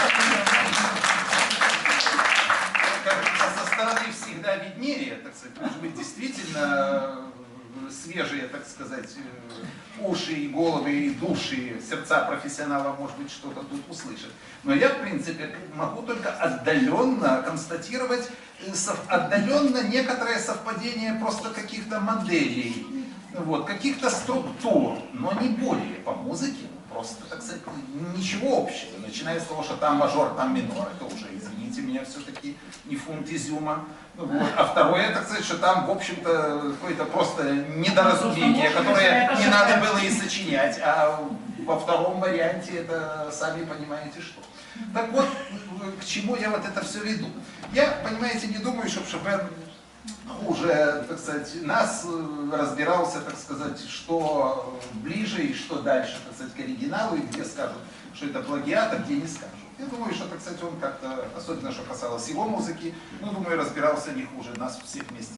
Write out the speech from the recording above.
А со стороны всегда виднее, так сказать, может быть, действительно э, свежие, так сказать, э, уши и головы, и души, сердца профессионала, может быть, что-то тут услышат. Но я, в принципе, могу только отдаленно констатировать э, отдаленно некоторое совпадение просто каких-то моделей, вот, каких-то структур, но не более по музыке, просто, так сказать, ничего общего. Начиная с того, что там мажор, там минор, это уже, извините меня, все-таки не фунт изюма. Ну Вот. А второе, так сказать, что там, в общем-то, какое-то просто недоразумение, которое не надо было и сочинять, а во втором варианте это сами понимаете что. Так вот, к чему я вот это все веду? Я, понимаете, не думаю, что Шопен хуже, так сказать, нас э, разбирался, так сказать, что ближе и что дальше, так сказать, к оригиналу, и где скажут, что это плагиат, а где не скажут. Я думаю, что, так сказать, он как-то, особенно что касалось его музыки, ну, думаю, разбирался не хуже нас всех вместе.